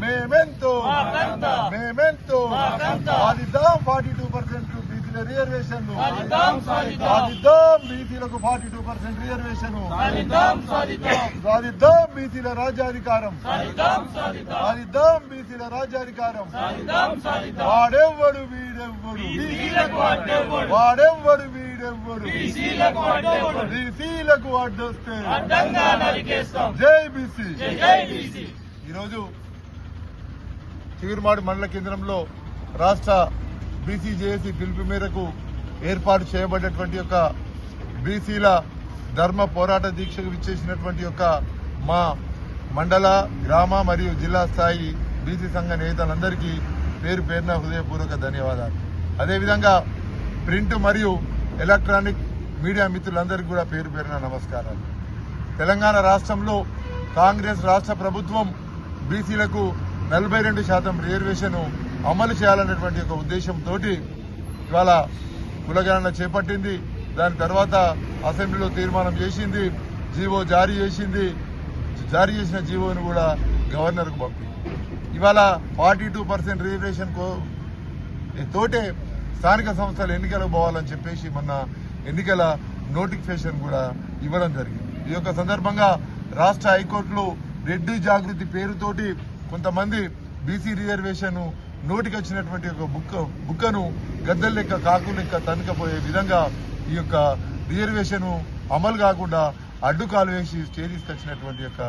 మేమెంతో. మాకంత. మేమెంతో. మాకంత. సాధిద్దాం ఫార్టీ టూ పర్సెంట్ బీసీల రిజర్వేషన్ సాధిద్దాం, బీసీలకు ఫార్టీ టూ పర్సెంట్ రిజర్వేషన్ సాధిద్దాం బీసీల రాజ్యాధికారం. సాధిద్దాం బీసీల రాజ్యాధికారం. వాడెవ్వడు వీడెవ్వడు. వాడెవ్వడు వీడెవ్వడు. బీసీలకు అడ్డొస్తే. జై బీసీ. ఈరోజు చిగురుమాడు మండల కేంద్రంలో రాష్ట్ర బీసీజేఏసీ పిలుపు మేరకు ఏర్పాటు చేయబడినటువంటి యొక్క బీసీల ధర్మ పోరాట దీక్షకు విచ్చేసినటువంటి యొక్క మా మండల గ్రామ మరియు జిల్లా స్థాయి బీసీ సంఘ నేతలందరికీ పేరు పేరున హృదయపూర్వక ధన్యవాదాలు. అదేవిధంగా ప్రింట్ మరియు ఎలక్ట్రానిక్ మీడియా మిత్రులందరికీ కూడా పేరు పేరున నమస్కారాలు. తెలంగాణ రాష్ట్రంలో కాంగ్రెస్ రాష్ట్ర ప్రభుత్వం బీసీలకు నలభై రెండు శాతం రిజర్వేషన్ అమలు చేయాలనేటువంటి ఒక ఉద్దేశంతో ఇవాళ కులగణన చేపట్టింది. దాని తర్వాత అసెంబ్లీలో తీర్మానం చేసింది. జీవో జారీ చేసింది. జారీ చేసిన జీవోను కూడా గవర్నర్కు పంపింది. ఇవాళ ఫార్టీ టూ పర్సెంట్ రిజర్వేషన్ తోటే స్థానిక సంస్థలు ఎన్నికలకు పోవాలని చెప్పేసి మొన్న ఎన్నికల నోటిఫికేషన్ కూడా ఇవ్వడం జరిగింది. ఈ యొక్క సందర్భంగా రాష్ట్ర హైకోర్టులో రెడ్డి జాగృతి పేరుతోటి కొంతమంది బీసీ రిజర్వేషన్ నోటికి వచ్చినటువంటి ఒక బుక్ బుక్కను గద్దెల లెక్క కాకు లెక్క తనకపోయే విధంగా ఈ యొక్క రిజర్వేషన్ అమలు కాకుండా అడ్డుకాలు వేసి స్టే యొక్క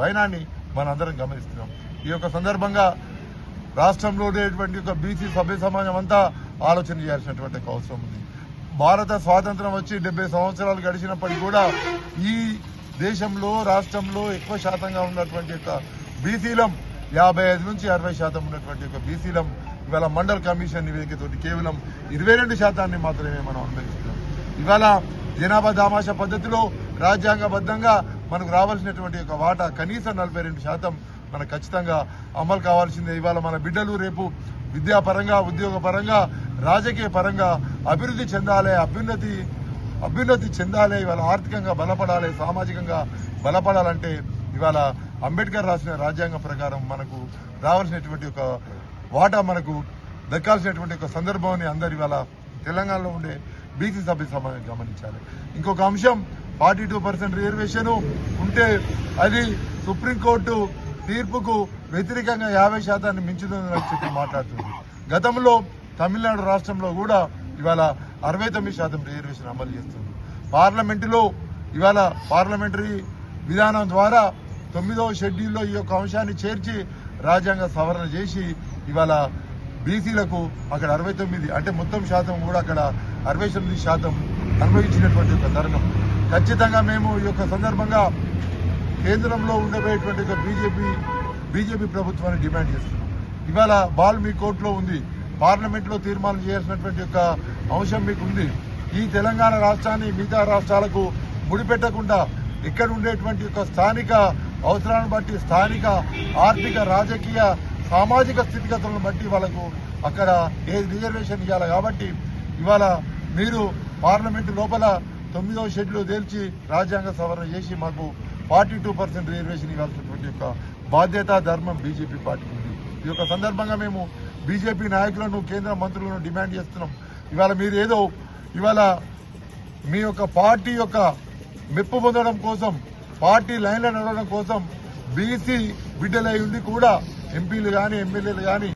వైనాన్ని మనందరం గమనిస్తున్నాం. ఈ యొక్క సందర్భంగా రాష్ట్రంలో ఉండేటువంటి యొక్క బీసీ సభ్య సమాజం అంతా ఆలోచన చేయాల్సినటువంటి అవసరం ఉంది. భారత స్వాతంత్రం వచ్చి డెబ్బై సంవత్సరాలు గడిచినప్పటికీ కూడా ఈ దేశంలో రాష్ట్రంలో ఎక్కువ శాతంగా ఉన్నటువంటి యొక్క బీసీలం యాభై ఐదు నుంచి అరవై శాతం ఉన్నటువంటి ఒక బీసీలం ఇవాళ మండల్ కమిషన్ నివేదికతోటి కేవలం ఇరవై రెండు శాతాన్ని మాత్రమే మనం అనుభవిస్తున్నాం ఇవాళ జనాభా దామాష పద్ధతిలో రాజ్యాంగబద్ధంగా మనకు రావాల్సినటువంటి ఒక వాటా కనీసం నలభై రెండు శాతం మనకు ఖచ్చితంగా అమలు కావాల్సిందే. ఇవాళ మన బిడ్డలు రేపు విద్యాపరంగా ఉద్యోగపరంగా రాజకీయ పరంగా అభివృద్ధి చెందాలి అభ్యున్నతి అభ్యున్నతి చెందాలి ఇవాళ ఆర్థికంగా బలపడాలి సామాజికంగా బలపడాలంటే ఇవాళ అంబేద్కర్ రాసిన రాజ్యాంగం ప్రకారం మనకు రావాల్సినటువంటి ఒక వాటా మనకు దక్కాల్సినటువంటి ఒక సందర్భాన్ని అందరు ఇవాళ తెలంగాణలో ఉండే బీసీ సభ్య సమాజం గమనించాలి. ఇంకొక అంశం ఫార్టీ టూ పర్సెంట్ రిజర్వేషన్ ఉంటే అది సుప్రీంకోర్టు తీర్పుకు వ్యతిరేకంగా యాభై శాతాన్ని మించుతుందని చెప్పి మాట్లాడుతుంది. గతంలో తమిళనాడు రాష్ట్రంలో కూడా ఇవాళ అరవై తొమ్మిది శాతం రిజర్వేషన్ అమలు చేస్తుంది. పార్లమెంటులో ఇవాళ పార్లమెంటరీ విధానం ద్వారా తొమ్మిదవ షెడ్యూల్లో ఈ యొక్క అంశాన్ని చేర్చి రాజ్యాంగ సవరణ చేసి ఇవాళ బీసీలకు అక్కడ అరవై తొమ్మిది అంటే మొత్తం శాతం కూడా అక్కడ అరవై తొమ్మిది శాతం అనుభవించినటువంటి ఒక తరుణం ఖచ్చితంగా మేము ఈ యొక్క సందర్భంగా కేంద్రంలో ఉండబోయేటువంటి ఒక బీజేపీ బీజేపీ ప్రభుత్వాన్ని డిమాండ్ చేస్తున్నాం. ఇవాళ బాల్ మీ కోర్టులో ఉంది. పార్లమెంట్లో తీర్మానం చేసినటువంటి యొక్క అంశం మీకు ఉంది ఈ తెలంగాణ రాష్ట్రాన్ని మిగతా రాష్ట్రాలకు ముడిపెట్టకుండా ఇక్కడ ఉండేటువంటి యొక్క స్థానిక అవసరాలను బట్టి స్థానిక ఆర్థిక రాజకీయ సామాజిక స్థితిగతులను బట్టి వాళ్ళకు అక్కడ ఏ రిజర్వేషన్ ఇవ్వాలి కాబట్టి ఇవాళ మీరు పార్లమెంటు లోపల తొమ్మిదవ షెడ్యూల్ తేల్చి రాజ్యాంగ సవరణ చేసి మాకు ఫార్టీ టూ పర్సెంట్ రిజర్వేషన్ ఇవ్వాల్సినటువంటి యొక్క బాధ్యత ధర్మం బీజేపీ పార్టీ ఉంది. ఈ యొక్క సందర్భంగా మేము బీజేపీ నాయకులను కేంద్ర మంత్రులను డిమాండ్ చేస్తున్నాం. ఇవాళ మీరు ఏదో ఇవాళ మీ యొక్క పార్టీ యొక్క మెప్పు పొందడం కోసం పార్టీ లైన్లో నడవడం కోసం బీసీ బిడ్డలై ఉంది కూడా ఎంపీలు కానీ ఎమ్మెల్యేలు కానీ